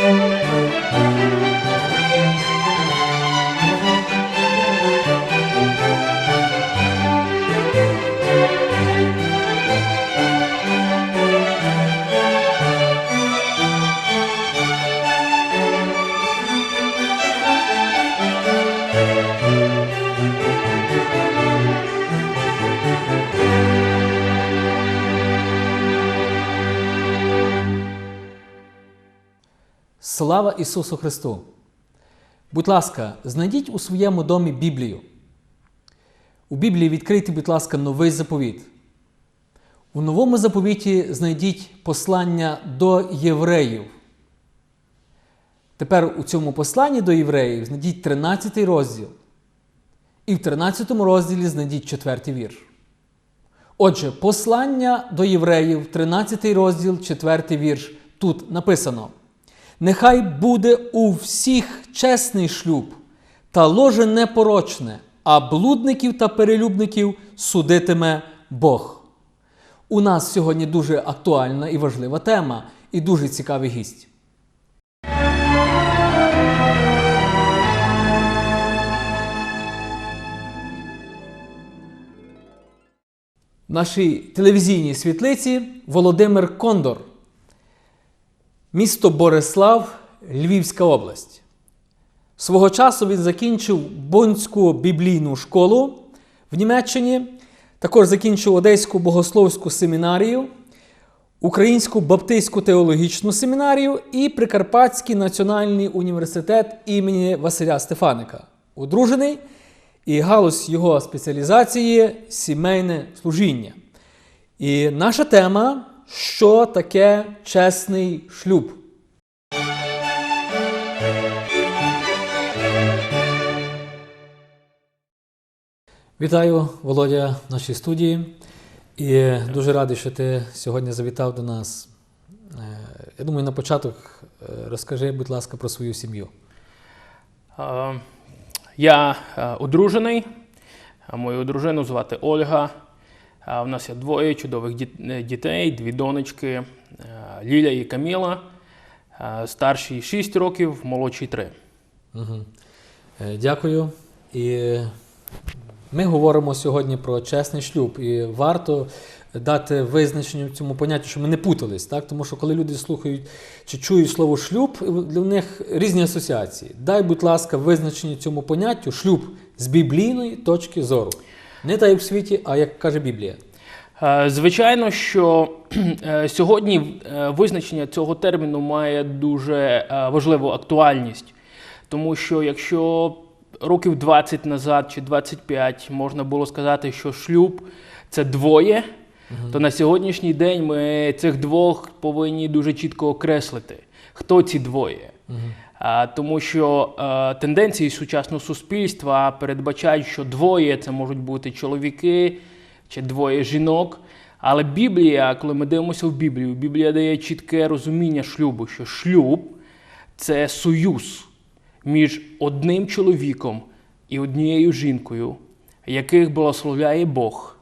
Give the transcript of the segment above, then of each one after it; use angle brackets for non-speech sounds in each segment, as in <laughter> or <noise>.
Música Слава Ісусу Христу! Будь ласка, знайдіть у своєму домі Біблію. У Біблії відкрийте, будь ласка, новий заповіт. У новому заповіті знайдіть послання до євреїв. Тепер у цьому посланні до євреїв знайдіть 13 розділ. І в 13 розділі знайдіть 4 вірш. Отже, послання до євреїв, 13 розділ, 4 вірш. Тут написано: Нехай буде у всіх чесний шлюб, та ложе непорочне, а блудників та перелюбників судитиме Бог. У нас сьогодні дуже актуальна і важлива тема, і дуже цікавий гість. В нашій телевізійній світлиці Володимир Кондор, місто Борислав, Львівська область. Свого часу він закінчив Бонську біблійну школу в Німеччині, також закінчив Одеську богословську семінарію, Українську Баптистську теологічну семінарію і Прикарпатський національний університет імені Василя Стефаника. Одружений і галузь його спеціалізації сімейне служіння. І наша тема що таке чесний шлюб. Вітаю, Володя, в нашій студії. І дуже радий, що ти сьогодні завітав до нас. Е, Я думаю, на початок е, розкажи, будь ласка, про свою сім'ю. Я е, одружений. Мою дружину звати Ольга. У нас є двоє чудових е, дітей, дві донечки е, Ліля і Каміла. Е, Старшій 6 років, молодшій 3. Угу. Дякую. І ми говоримо сьогодні про чесний шлюб. І варто дати визначення цьому поняттю, щоб ми не путались. Так? Тому що коли люди слухають чи чують слово шлюб, для них різні асоціації. Дай, будь ласка, визначення цьому поняттю шлюб з біблійної точки зору. Не так, як в світі, а як каже Біблія. Е, Звичайно, що е, сьогодні е, визначення цього терміну має дуже важливу актуальність, тому що якщо років 20 назад чи 25 можна було сказати, що шлюб це двоє, то на сьогоднішній день ми цих двох повинні дуже чітко окреслити, хто ці двоє. Тому що е, тенденції сучасного суспільства передбачають, що двоє це можуть бути чоловіки чи двоє жінок. Але Біблія, коли ми дивимося в Біблію, Біблія дає чітке розуміння шлюбу, що шлюб це союз між одним чоловіком і однією жінкою, яких благословляє Бог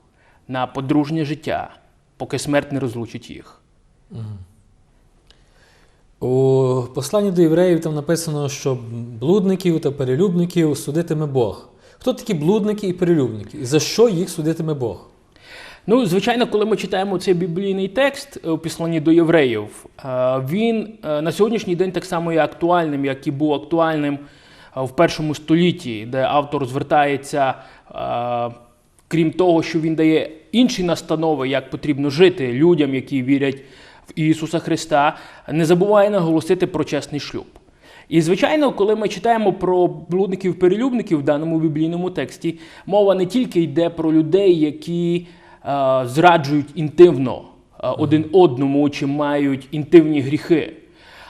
на подружнє життя, поки смерть не розлучить їх. У посланні до євреїв там написано, що блудників та перелюбників судитиме Бог. Хто такі блудники і перелюбники? І за що їх судитиме Бог? Ну, звичайно, коли ми читаємо цей біблійний текст у післанні до євреїв, е, він е, на сьогоднішній день так само є актуальним, як і був актуальним е, в першому столітті, де автор звертається, крім того, що він дає інші настанови, як потрібно жити людям, які вірять Ісуса Христа, не забуває наголосити про чесний шлюб. І, звичайно, коли ми читаємо про блудників-перелюбників в даному біблійному тексті, мова не тільки йде про людей, які е, зраджують інтимно е, один одному чи мають інтимні гріхи.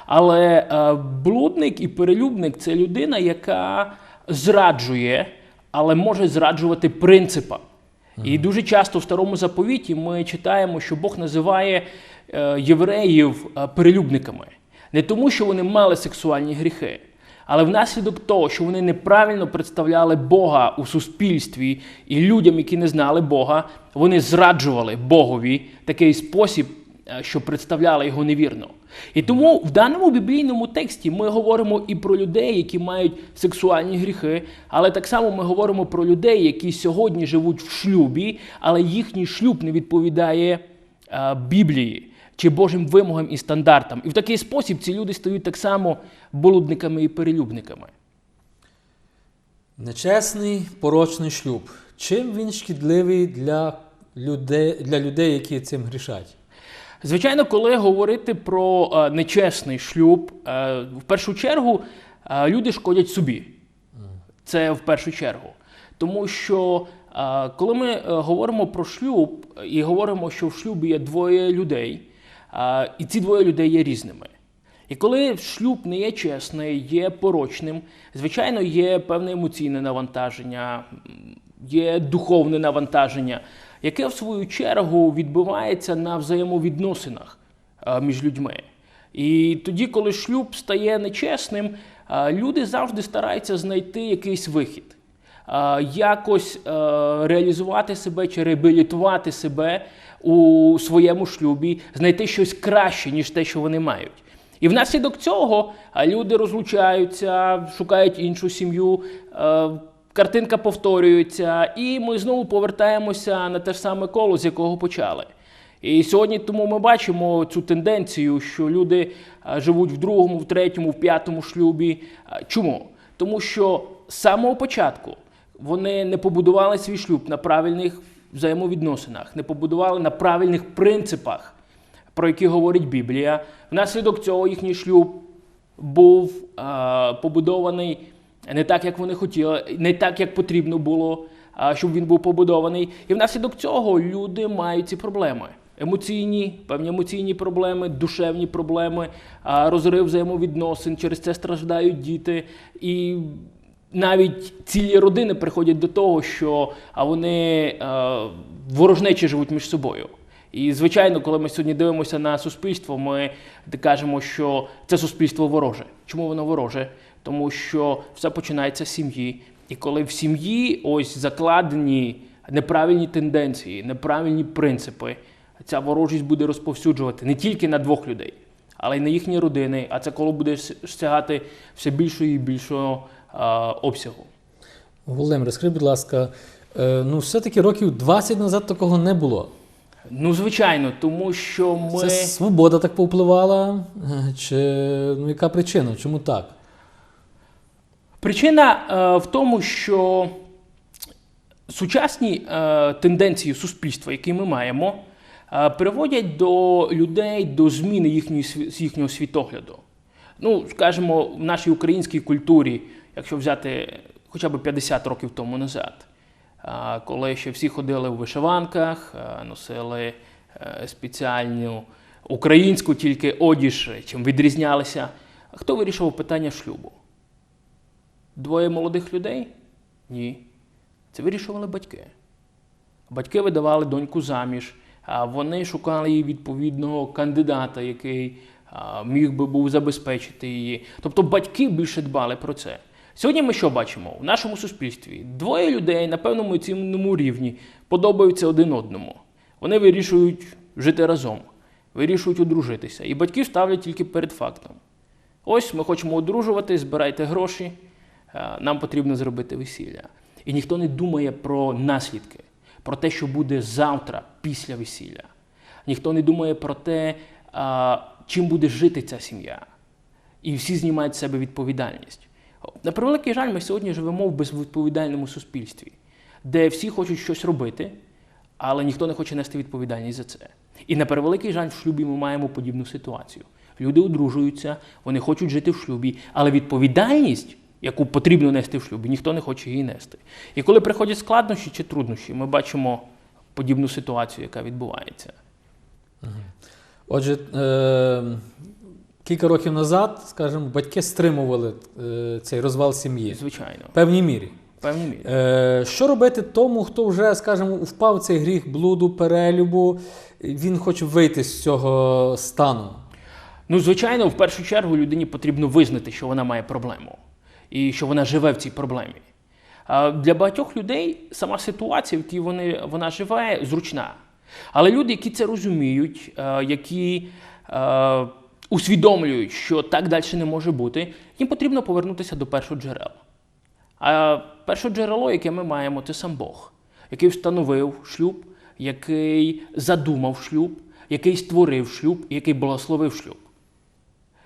Але е, блудник і перелюбник це людина, яка зраджує, але може зраджувати принципам. І дуже часто в старому заповіті ми читаємо, що Бог називає євреїв е, перелюбниками. Не тому, що вони мали сексуальні гріхи, але внаслідок того, що вони неправильно представляли Бога у суспільстві і людям, які не знали Бога, вони зраджували Богові такий спосіб е, що представляли його невірно. І тому в даному біблійному тексті ми говоримо і про людей, які мають сексуальні гріхи, але так само ми говоримо про людей, які сьогодні живуть в шлюбі, але їхній шлюб не відповідає е, Біблії чи Божим вимогам і стандартам. І в такий спосіб ці люди стають так само болудниками і перелюбниками. Нечесний порочний шлюб. Чим він шкідливий для людей, для людей, які цим грішать? Звичайно, коли говорити про е, нечесний шлюб, е, в першу чергу е, люди шкодять собі. Це в першу чергу. Тому що е, коли ми говоримо про шлюб і говоримо, що в шлюбі є двоє людей, і ці двоє людей є різними. І коли шлюб не є чесний, є порочним, звичайно, є певне емоційне навантаження, є духовне навантаження, яке в свою чергу відбувається на взаємовідносинах між людьми. І тоді, коли шлюб стає нечесним, люди завжди стараються знайти якийсь вихід, якось е, реалізувати себе чи реабілітувати себе у своєму шлюбі, знайти щось краще, ніж те, що вони мають. І внаслідок цього люди розлучаються, шукають іншу сім'ю, е, картинка повторюється, і ми знову повертаємося на те ж саме коло, з якого почали. І сьогодні тому ми бачимо цю тенденцію, що люди живуть в другому, в третьому, в п'ятому шлюбі. Чому? Тому що з самого початку вони не побудували свій шлюб на правильних взаємовідносинах, не побудували на правильних принципах про які говорить Біблія. Внаслідок цього їхній шлюб був е, побудований не так, як вони хотіли, не так, як потрібно було, а щоб він був побудований. І внаслідок цього люди мають ці проблеми. Емоційні, певні емоційні проблеми, душевні проблеми, розрив взаємовідносин, через це страждають діти. І навіть цілі родини приходять до того, що а вони е, ворожнечі живуть між собою. І звичайно, коли ми сьогодні дивимося на суспільство, ми кажемо, що це суспільство вороже. Чому воно вороже? Тому що все починається з сім'ї. І коли в сім'ї ось закладені неправильні тенденції, неправильні принципи, ця ворожість буде розповсюджувати не тільки на двох людей, але й на їхні родини. А це коло буде сягати все більшого і більшого обсягу. Володимир, скажіть, будь ласка, е, ну все-таки років 20 назад такого не було. Ну, звичайно, тому що ми. Це свобода так повпливала? Е, Чи ну, яка причина? Чому так? Причина е, в тому, що сучасні е, тенденції суспільства, які ми маємо, е, приводять до людей до зміни їхньої, їхнього світогляду. Ну, скажімо, в нашій українській культурі, якщо взяти хоча б 50 років тому назад, е, коли ще всі ходили в вишиванках, е, носили е, спеціальну українську тільки одіж, чим відрізнялися, хто вирішував питання шлюбу? Двоє молодих людей? Ні. Це вирішували батьки. Батьки видавали доньку заміж, а вони шукали їй відповідного кандидата, який міг би був забезпечити її. Тобто батьки більше дбали про це. Сьогодні ми що бачимо? В нашому суспільстві двоє людей на певному емоційному рівні подобаються один одному. Вони вирішують жити разом, вирішують одружитися. І батьків ставлять тільки перед фактом. Ось ми хочемо одружувати, збирайте гроші, е, нам потрібно зробити весілля. І ніхто не думає про наслідки, про те, що буде завтра після весілля. Ніхто не думає про те, чим буде жити ця сім'я. І всі знімають з себе відповідальність. На превеликий жаль, ми сьогодні живемо в безвідповідальному суспільстві, де всі хочуть щось робити, але ніхто не хоче нести відповідальність за це. І на превеликий жаль, в шлюбі ми маємо подібну ситуацію. Люди одружуються, вони хочуть жити в шлюбі, але відповідальність, яку потрібно нести в шлюбі, ніхто не хоче її нести. І коли приходять складнощі чи труднощі, ми бачимо подібну ситуацію, яка відбувається. Отже, е, кілька років назад, скажімо, батьки стримували е, цей розвал сім'ї Звичайно, в певній мірі. певній мірі. Е, що робити тому, хто вже, скажімо, впав в цей гріх блуду, перелюбу, він хоче вийти з цього стану? Ну, звичайно, в першу чергу людині потрібно визнати, що вона має проблему і що вона живе в цій проблемі. Для багатьох людей сама ситуація, в якій вони, вона живе, зручна. Але люди, які це розуміють, е, які е, усвідомлюють, що так далі не може бути, їм потрібно повернутися до першого джерела. А перше джерело, яке ми маємо, це сам Бог, який встановив шлюб, який задумав шлюб, який створив шлюб, який благословив шлюб.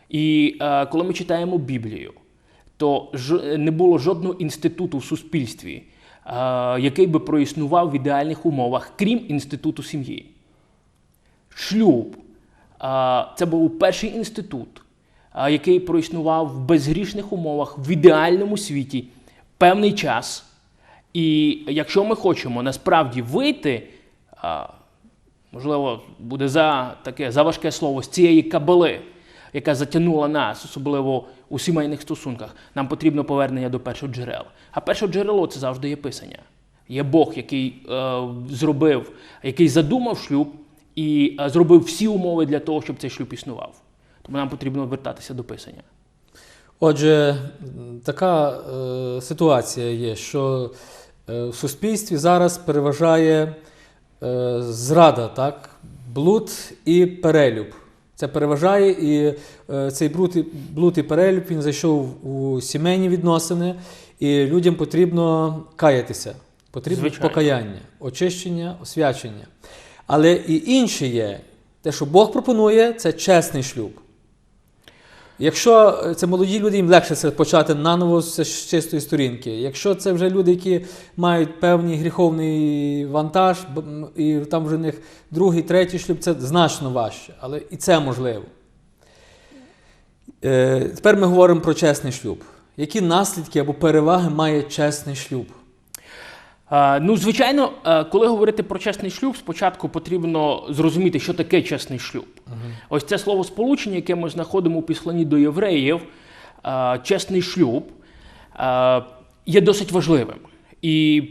І е, коли ми читаємо Біблію, то ж, не було жодного інституту в суспільстві, е, який би проіснував в ідеальних умовах, крім інституту сім'ї. Шлюб це був перший інститут, який проіснував в безгрішних умовах в ідеальному світі певний час. І якщо ми хочемо насправді вийти, можливо, буде за таке за важке слово з цієї кабали, яка затягнула нас, особливо у сімейних стосунках, нам потрібно повернення до першого джерела. А перше джерело це завжди є писання. Є Бог, який е, зробив, який задумав шлюб і е, зробив всі умови для того, щоб цей шлюб існував. Тому нам потрібно вертатися до писання. Отже, така е, ситуація є, що е, в суспільстві зараз переважає е, зрада, так? блуд і перелюб. Це переважає, і е, цей блуд і, блуд і перелюб він зайшов у сімейні відносини, і людям потрібно каятися, потрібно Звичайно. покаяння, очищення, освячення. Але і інше є, те, що Бог пропонує, це чесний шлюб. Якщо е, це молоді люди, їм легше це почати наново з чистої сторінки. Якщо це вже люди, які мають певний гріховний вантаж, і там вже в них другий, третій шлюб, це значно важче. Але і це можливо. Е, тепер ми говоримо про чесний шлюб. Які наслідки або переваги має чесний шлюб? Е, Ну, звичайно, е, коли говорити про чесний шлюб, спочатку потрібно зрозуміти, що таке чесний шлюб. Ось це слово сполучення, яке ми знаходимо у післанні до євреїв, е, чесний шлюб, є досить важливим. І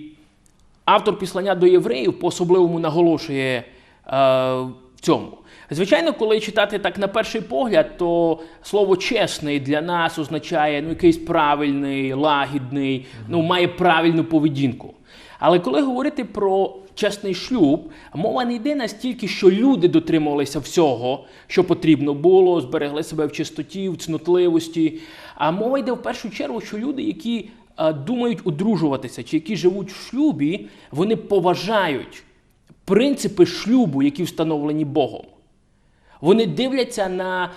автор післання до євреїв по-особливому наголошує в цьому. Звичайно, коли читати так на перший погляд, то слово чесний для нас означає ну, якийсь правильний, лагідний, ну, має правильну поведінку. Але коли говорити про чесний шлюб, мова не йде настільки, що люди дотримувалися всього, що потрібно було, зберегли себе в чистоті, в цнотливості. А мова йде в першу чергу, що люди, які думають одружуватися чи які живуть в шлюбі, вони поважають принципи шлюбу, які встановлені Богом. Вони дивляться на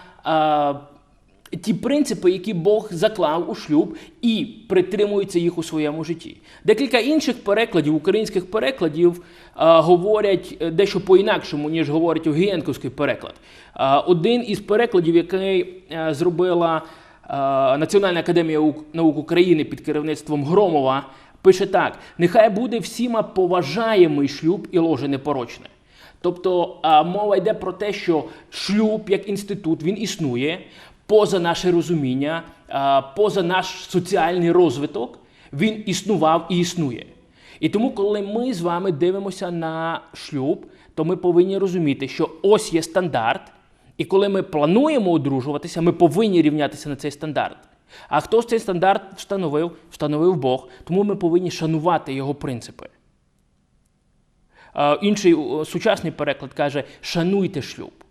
ті принципи, які Бог заклав у шлюб, і притримуються їх у своєму житті. Декілька інших перекладів, українських перекладів, а, говорять е, дещо по-інакшому, ніж говорить Огієнковський переклад. А, один із перекладів, який е, зробила е, Національна академія наук України під керівництвом Громова, пише так: нехай буде всіма поважаємий шлюб і ложе непорочне. Тобто мова йде про те, що шлюб як інститут він існує поза наше розуміння, поза наш соціальний розвиток, він існував і існує. І тому, коли ми з вами дивимося на шлюб, то ми повинні розуміти, що ось є стандарт, і коли ми плануємо одружуватися, ми повинні рівнятися на цей стандарт. А хто цей стандарт встановив? Встановив Бог. Тому ми повинні шанувати його принципи. Інший сучасний переклад каже: шануйте шлюб.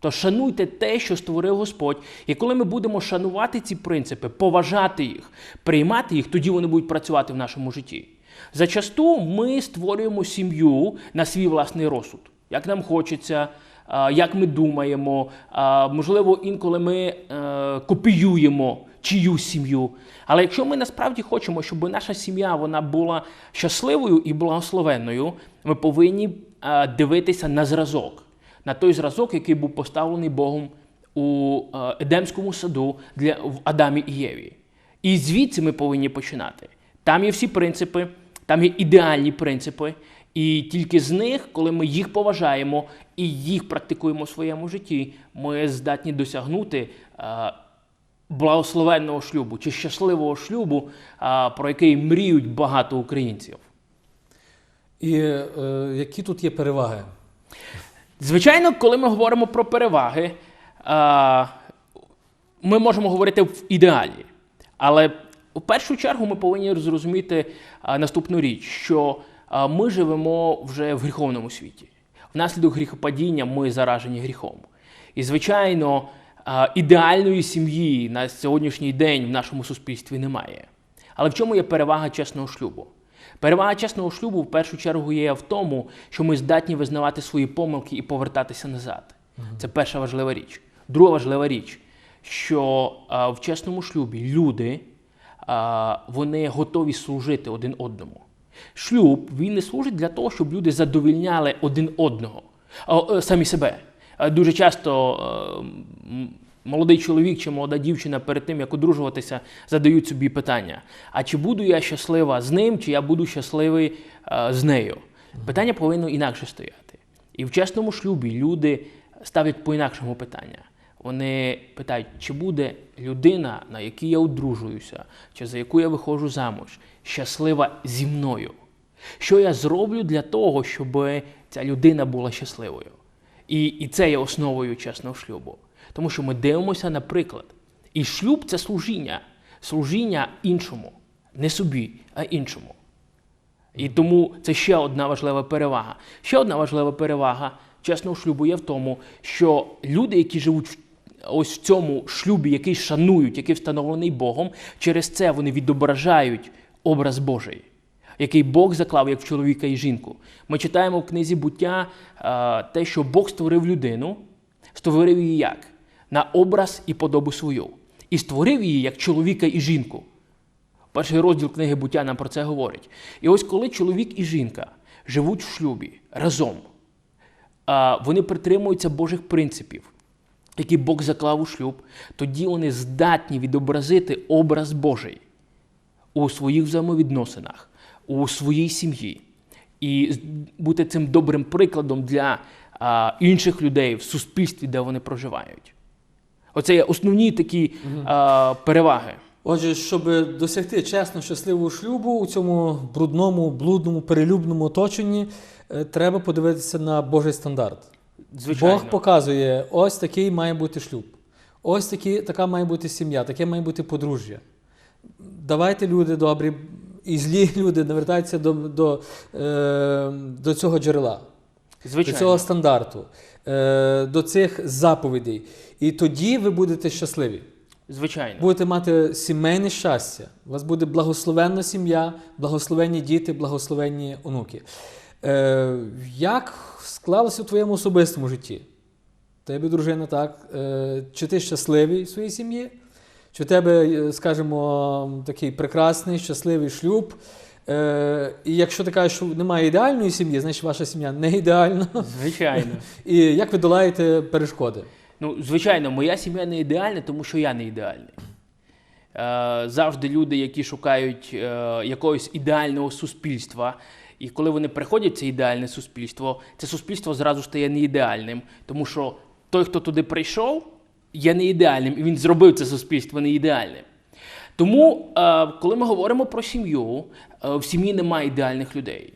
То шануйте те, що створив Господь. І коли ми будемо шанувати ці принципи, поважати їх, приймати їх, тоді вони будуть працювати в нашому житті. Зачасту ми створюємо сім'ю на свій власний розсуд, як нам хочеться, як ми думаємо. Можливо, інколи ми е, копіюємо чиюсь сім'ю. Але якщо ми насправді хочемо, щоб наша сім'я вона була щасливою і благословенною, ми повинні е, дивитися на зразок, на той зразок, який був поставлений Богом у е, Едемському саду для в Адамі і Єві. І звідси ми повинні починати. Там є всі принципи, там є ідеальні принципи, і тільки з них, коли ми їх поважаємо і їх практикуємо в своєму житті, ми здатні досягнути е, благословенного шлюбу чи щасливого шлюбу, е, про який мріють багато українців. І е, які тут є переваги? Звичайно, коли ми говоримо про переваги, ми можемо говорити в ідеалі. Але в першу чергу ми повинні зрозуміти наступну річ, що ми живемо вже в гріховному світі. Внаслідок гріхопадіння ми заражені гріхом. І, звичайно, ідеальної сім'ї на сьогоднішній день в нашому суспільстві немає. Але в чому є перевага чесного шлюбу? Перевага чесного шлюбу в першу чергу є в тому, що ми здатні визнавати свої помилки і повертатися назад. Це перша важлива річ. Друга важлива річ, що а, в чесному шлюбі люди а, вони готові служити один одному. Шлюб він не служить для того, щоб люди задовільняли один одного, а, е, самі себе. Е, Дуже часто е, м, молодий чоловік чи молода дівчина перед тим, як одружуватися, задають собі питання: а чи буду я щаслива з ним, чи я буду щасливий е, з нею? Питання повинно інакше стояти. І в чесному шлюбі люди ставлять по-інакшому питання. Вони питають, чи буде людина, на якій я одружуюся, чи за яку я виходжу замуж, щаслива зі мною? Що я зроблю для того, щоб ця людина була щасливою? І, і це є основою чесного шлюбу. Тому що ми дивимося на приклад. І шлюб це служіння, служіння іншому, не собі, а іншому. І тому це ще одна важлива перевага. Ще одна важлива перевага чесного шлюбу є в тому, що люди, які живуть ось в цьому шлюбі, який шанують, який встановлений Богом, через це вони відображають образ Божий, який Бог заклав як в чоловіка і жінку. Ми читаємо в книзі буття е, те, що Бог створив людину, створив її як? На образ і подобу свою. І створив її як чоловіка і жінку. Перший розділ книги буття нам про це говорить. І ось коли чоловік і жінка живуть в шлюбі разом, вони притримуються Божих принципів, які Бог заклав у шлюб, тоді вони здатні відобразити образ Божий у своїх взаємовідносинах, у своїй сім'ї. І бути цим добрим прикладом для а, інших людей в суспільстві, де вони проживають. Оце є основні такі а, переваги. Отже, щоб досягти чесно щасливого шлюбу у цьому брудному, блудному, перелюбному оточенні, е, треба подивитися на Божий стандарт. Звичайно. Бог показує, ось такий має бути шлюб. Ось такі, така має бути сім'я, таке має бути подружжя. Давайте, люди добрі і злі <laughs> люди навертаються до, до, е, до цього джерела, Звичайно. до цього стандарту, е, до цих заповідей. І тоді ви будете щасливі. Звичайно. Будете мати сімейне щастя. У вас буде благословенна сім'я, благословенні діти, благословенні онуки. Е, як склалося в твоєму особистому житті? Тебе, дружина, так? Е, чи ти щасливий в своїй сім'ї? Чи в тебе, скажімо, такий прекрасний, щасливий шлюб? Е, і якщо ти кажеш, що немає ідеальної сім'ї, значить ваша сім'я не ідеальна. Звичайно. І як ви долаєте перешкоди? Ну, звичайно, моя сім'я не ідеальна, тому що я не ідеальний. Е, завжди люди, які шукають е, якогось ідеального суспільства, і коли вони приходять в це ідеальне суспільство, це суспільство зразу стає неідеальним, тому що той, хто туди прийшов, є не ідеальним, і він зробив це суспільство неідеальним. Тому, е, коли ми говоримо про сім'ю, е, в сім'ї немає ідеальних людей.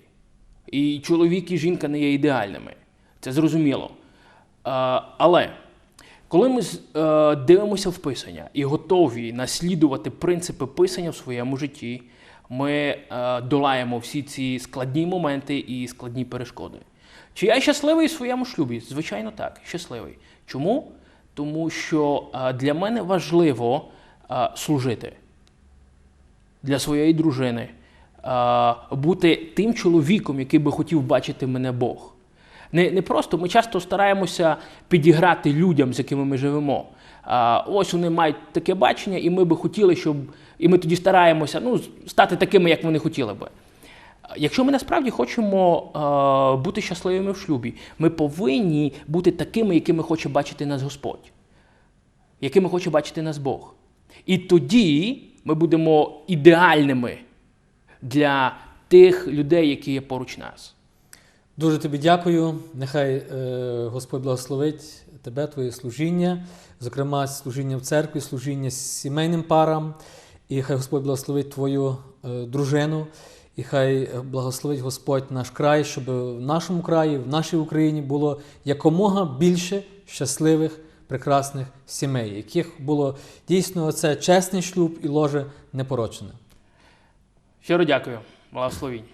І чоловік і жінка не є ідеальними. Це зрозуміло. Е, Але коли ми дивимося в писання і готові наслідувати принципи писання в своєму житті, ми долаємо всі ці складні моменти і складні перешкоди. Чи я щасливий в своєму шлюбі? Звичайно, так, щасливий. Чому? Тому що для мене важливо служити для своєї дружини, бути тим чоловіком, який би хотів бачити мене Бог. Не, не просто ми часто стараємося підіграти людям, з якими ми живемо. А, ось вони мають таке бачення, і ми би хотіли, щоб. І ми тоді стараємося ну, стати такими, як вони хотіли би. Якщо ми насправді хочемо е, бути щасливими в шлюбі, ми повинні бути такими, якими хоче бачити нас Господь, якими хоче бачити нас Бог. І тоді ми будемо ідеальними для тих людей, які є поруч нас. Дуже тобі дякую. Нехай е, Господь благословить тебе, твоє служіння, зокрема, служіння в церкві, служіння сімейним парам. І хай Господь благословить твою е, дружину, і хай благословить Господь наш край, щоб в нашому краї, в нашій Україні було якомога більше щасливих, прекрасних сімей, яких було дійсно це чесний шлюб і ложе непорочене. Щиро дякую, благословінь.